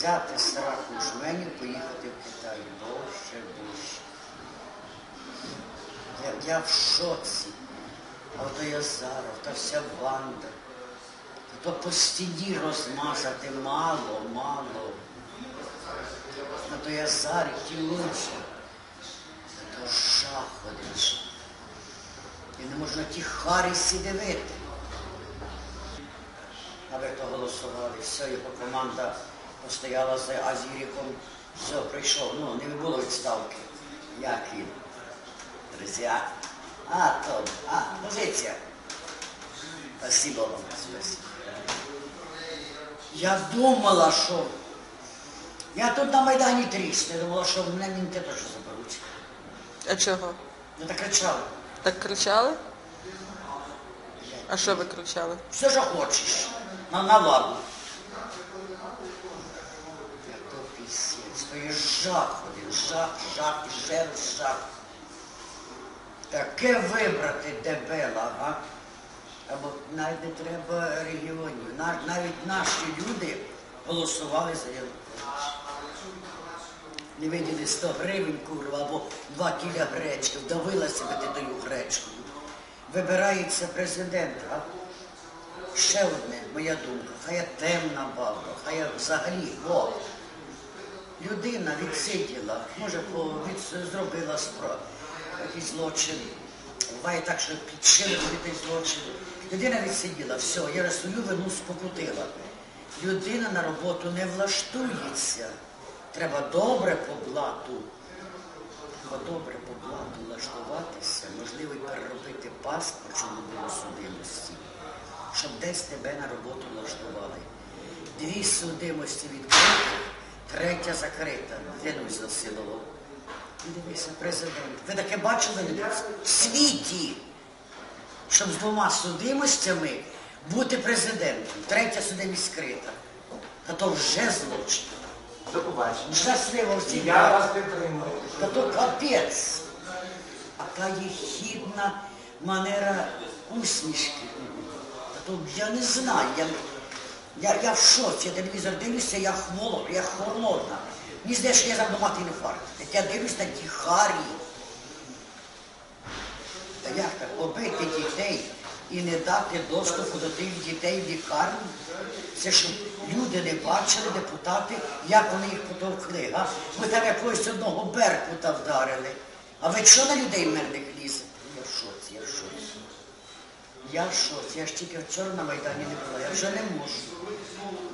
взяти сраку жменю, поїхати в Китай. Боже, боже. Я, я в шоці. А ото Язаров, та вся банда. То по стіні розмазати мало, мало. На то Язарі, ті інші. То жах один. І не можна ті харісі дивити. А ви то голосували, все, його команда постояла за Азіріком, все, прийшов. Ну, не було відставки. Як він? Друзі. А, то, а, позиція. Спасибо вам, спасибо. Я думала, що... Я тут на Майдані трісно, я думала, що мене мінти теж заберуть. А чого? Ну так кричали. Так кричали? А що ви кричали? Все, що хочеш. На, на ладу. Я то то є жах один, жах, жах, і ще раз жах. Таке вибрати дебела, а? Або навіть не треба регіонів. На- навіть наші люди голосували за Януковича. Не виділи 100 гривень, курва, або 2 кіля гречки, вдавилася би ти тою гречкою. Вибирається президент, а? Ще одне, моя думка, хай я темна бабка, хай я взагалі, бо людина відсиділа, може, зробила справу, якийсь злочин. Буває так, що підшили той злочин. Людина відсиділа, все, я свою вину спокутила. Людина на роботу не влаштується. Треба добре по блату. Треба добре по блату влаштуватися, можливо, переробити паспорт, щоб не було судимості щоб десь тебе на роботу влаштували. Дві судимості відкриті, третя закрита. Клянусь засилово. І дивися, президент. Ви таке бачили в світі, щоб з двома судимостями бути президентом. Третя судимість скрита. Та то вже злочин. До побачення. Щасливо всім. Я вас підтримую. Та то капець. Така єхідна манера усмішки. Та то я не знаю. Я, я, я в шоці, я телевізор дивлюся, я холод, я холодна. Мені здається, що я зараз мати інфаркт. Я дивлюсь на ті харі. Та як так? Побити дітей і не дати доступу до тих дітей в лікарню? Це щоб люди не бачили, депутати, як вони їх потовкли. А? Ми там якогось одного беркута вдарили. А ви що на людей мирних лізете? Я в шоці, я в шоці. Я шоці. Я ж тільки вчора на Майдані не була. Я вже не можу.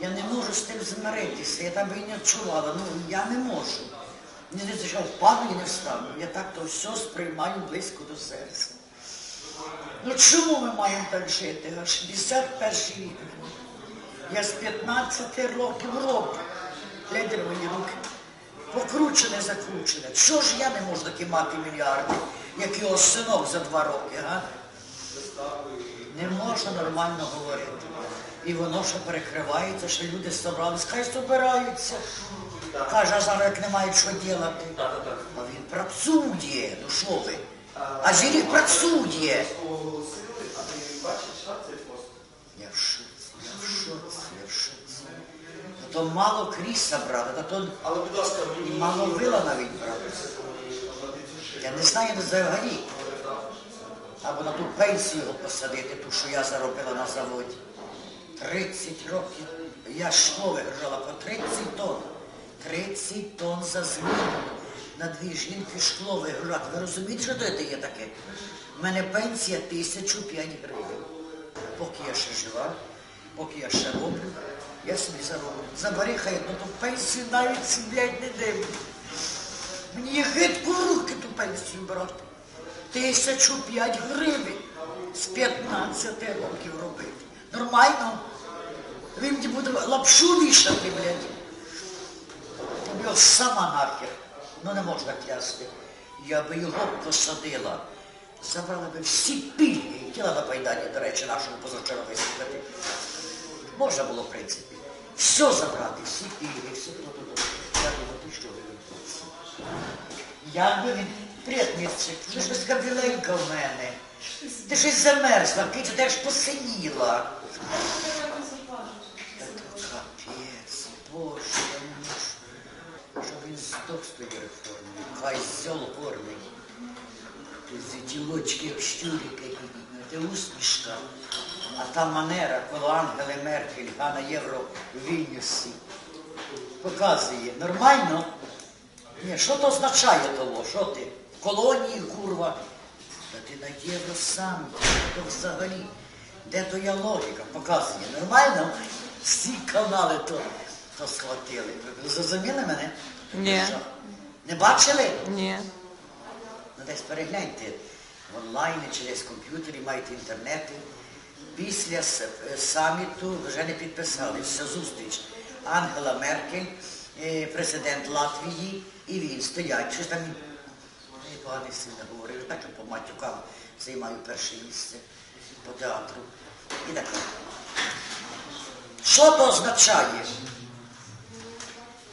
Я не можу з тим змиритися. Я там і не відчувала. Ну я не можу. Здається, що впаду і не встану. Я так то все сприймаю близько до серця. Ну чому ми маємо так жити? Аж 61 рік. Я з 15 років роблю. На мені руки. Покручене, закручене. Чого ж я не можу таки мати мільярди, як його синок за два роки, а? Не можна нормально говорити. І воно ще перекривається, що люди собрались, хай збираються. Каже, а зараз як не мають що робити. А він працює, ну що ви? А жінок працює. Я в шоці, я в шоці, я в шоці. То мало кріса брати, та то Але, будь ласка, мені мало вила навіть брати. Я не знаю не взагалі. Або на ту пенсію його посадити, ту, що я заробила на заводі. 30 років. Я шкло вигружала по 30 тонн. 30 тонн за зміну. На дві жінки шкло вигружати. Ви розумієте, що це є таке? У мене пенсія 1005 гривень. Поки я ще жива, поки я ще роблю, я собі зароблю. Забери хай одну ту пенсію навіть блядь, не дивлю. Мені гидко руки ту пенсію брати. Тисячу п'ять гривень з 15 років робити. Нормально? Він буде лапшу вішати, блядь. Його сама нахер. Ну не можна клясти. Я би його посадила. Забрала би всі пільги. Хотіла на Пайдані, до речі, нашому позавчора вислухати. Можна було, в принципі. Все забрати, всі пільги, все то, то, то. Я думаю, що ви Як би він Привіт, Мірчик, ти ж без кабіленька в мене. Ти щось замерзла, Китя, ти аж посиніла. Та то Капець, боже хто з тої реформи? Хай зьол горний. Ці ділочки, як щурики, це усмішка. А та манера, коли Ангели Меркель, Ганна Євро в Вільнюсі показує. Нормально? Ні, що то означає того? Що ти? Колонії, курва. Та ти на євро сам, то взагалі. Де твоя логіка? Показує. Нормально? Всі канали то, то схватили. Ви зрозуміли мене? Ні. Не бачили? Ні. Ну десь перегляньте в онлайні через комп'ютері, маєте інтернети. Після е, саміту вже не підписалися зустріч. Ангела Меркель, е, президент Латвії, і він стоять. Щось там поганий сильно говорив, так і по матюкам займаю перше місце по театру. І так. Що то означає?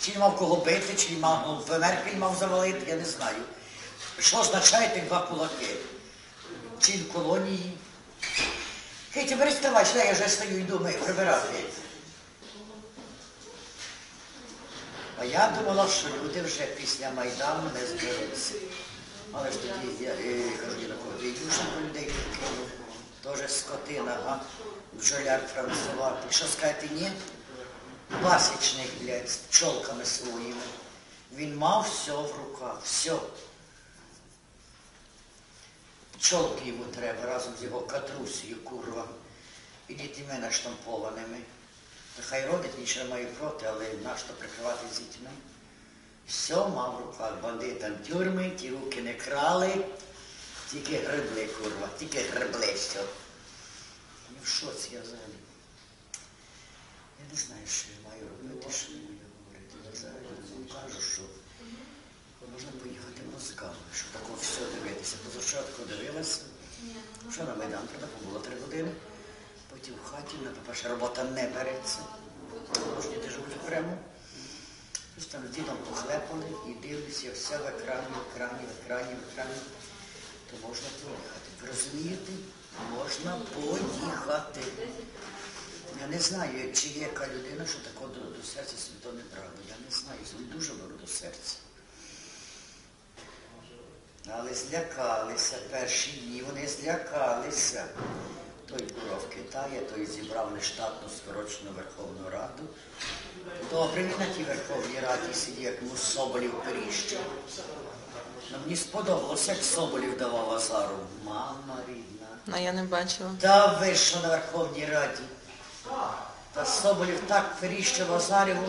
Чи він мав кого бити, чи він мав в Меркель мав завалити, я не знаю. Що означає ті два кулаки? Чи в колонії? Киті, бери ставай, я вже стою і думаю, прибирати. А я думала, що люди вже після Майдану не зберуться. Юшенко людей кинув, теж скотина, а бджоляр Франсова. І що скажете, ні? Пасічник, блядь, з пчолками своїми. Він мав все в руках, все. Пчолки йому треба разом з його катрусею, курва. І дітьми наштампованими. Та хай родить, нічого не маю проти, але нащо прикривати з дітьми? Все мав в руках бандитам тюрми, ті руки не крали, тільки гребли, курва, тільки гребли все. Ну в шоці я взагалі. Я не знаю, що я маю робити, що я маю говорити. Я взагалі не кажу, що можна поїхати мозками, щоб такого все дивитися. Позавчатку дивилася, що на Майдан треба було три години. Потім в хаті, на по-перше, робота не береться. Можні живуть окремо. Там дідом похлепали і дивлюся, в екрані, в екрані, в екрані, в екрані. То можна поїхати. Ви розумієте? Можна поїхати. Я не знаю, чи є яка людина, що такого до, до серця собі то не брала. Я не знаю, собі дуже беру до серця. Але злякалися перші дні, вони злякалися. Той був в Китаї, той зібрав нештатну скорочену Верховну Раду. Добре, він на тій Верховній Раді сидів, як йому Соболів періщив. Ну, мені сподобалося, як Соболів давав Азару. Мама рідна. А я не бачила. Та ви що на Верховній Раді. Та Соболів так періщив Азаріву,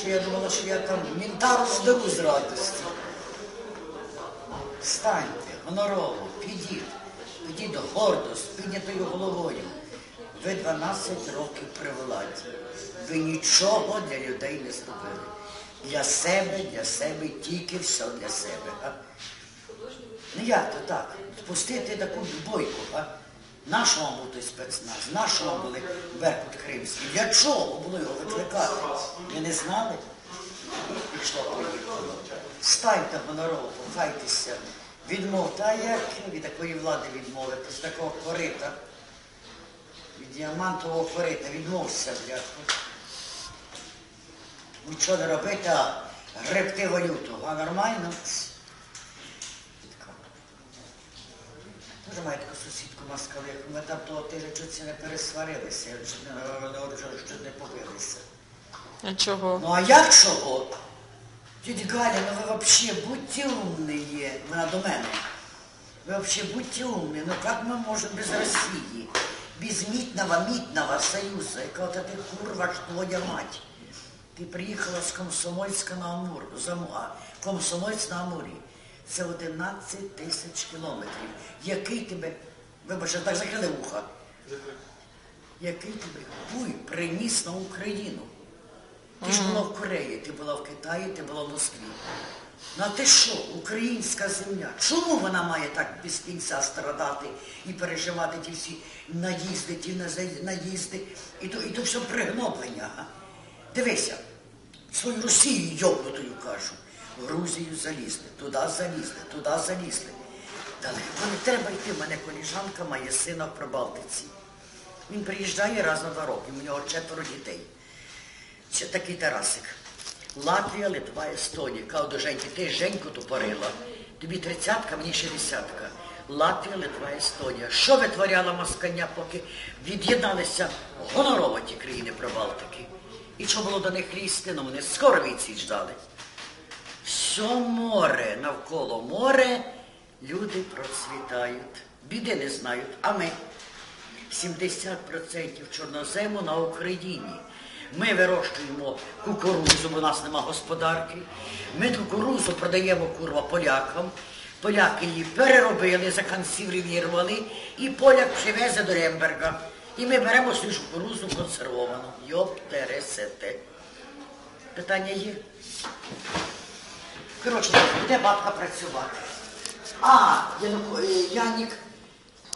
що я думала, що я там мінтару здеру з радості. Встаньте, гонорово, підіть, підіть гордо, з піднятою головою. Ви 12 років при владі. Ви нічого для людей не зробили. Для себе, для себе, тільки все для себе. А? Ну як то так? Спустити таку бойку, а? Нашого вам був спецназ, нашого були Беркут Кримський. Для чого було його викликати? Ви не знали? І пішло поїхало. Станьте гонорово, похайтеся. Відмов, та як від такої влади відмовитись, такого корита, від діамантового корита, відмовся, бляха. Нічого не робити, а гребти валюту. А нормально? Дуже маю таку сусідку москалиху. Ми там того тижня чуть не пересварилися, чуть не побилися. А чого? Ну а як чого? Тетя Галя, ну ви вообще будьте умные. Вона до мене. Ви вообще будьте умные. Ну как мы можем без России? Без митного, митного союза. Яка от ти курва ж твоя мать. Ти приїхала з Комсомольська на Амур, з Аму- а, Комсомольськ на Амурі. Це 11 тисяч кілометрів. Який тебе, вибачте, так закрили вуха. Який тебе хуй приніс на Україну? Ти ж була в Кореї, ти була в Китаї, ти була в Москві. Ну а ти що, українська земля? Чому вона має так без кінця страдати і переживати ті всі наїзди, ті наїзди, і то, і то все пригноблення? а? Дивися, свою Росію йобнутою кажу. В Грузію залізли, туди залізли, туди залізли. Далеко не треба йти. У мене коліжанка має сина в Прибалтиці. Він приїжджає раз на два роки, у нього четверо дітей. Це такий Тарасик. Латвія, Литва, Естонія. Кажу до Женьки, ти Женьку тупорила. Тобі тридцятка, мені шістдесятка. Латвія, Литва, Естонія. Що витворяла Москаня, поки від'єдналися гонорово ті країни Прибалтики? І що було до них лізти? Ну вони скоро відсіч ждали. Все море навколо море, люди процвітають. Біди не знають, а ми. 70% чорнозему на Україні. Ми вирощуємо кукурудзу, бо у нас нема господарки. Ми кукурудзу продаємо курва полякам. Поляки її переробили, законсервірували, і поляк привезе до Ремберга. І ми беремо свою кукурудзу консервовану. Йоптересете. Питання є? Коротше, де бабка працювати? А, е, Янік,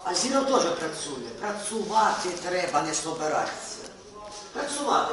а Зіно теж працює. Працювати треба, не собиратися. Працювати.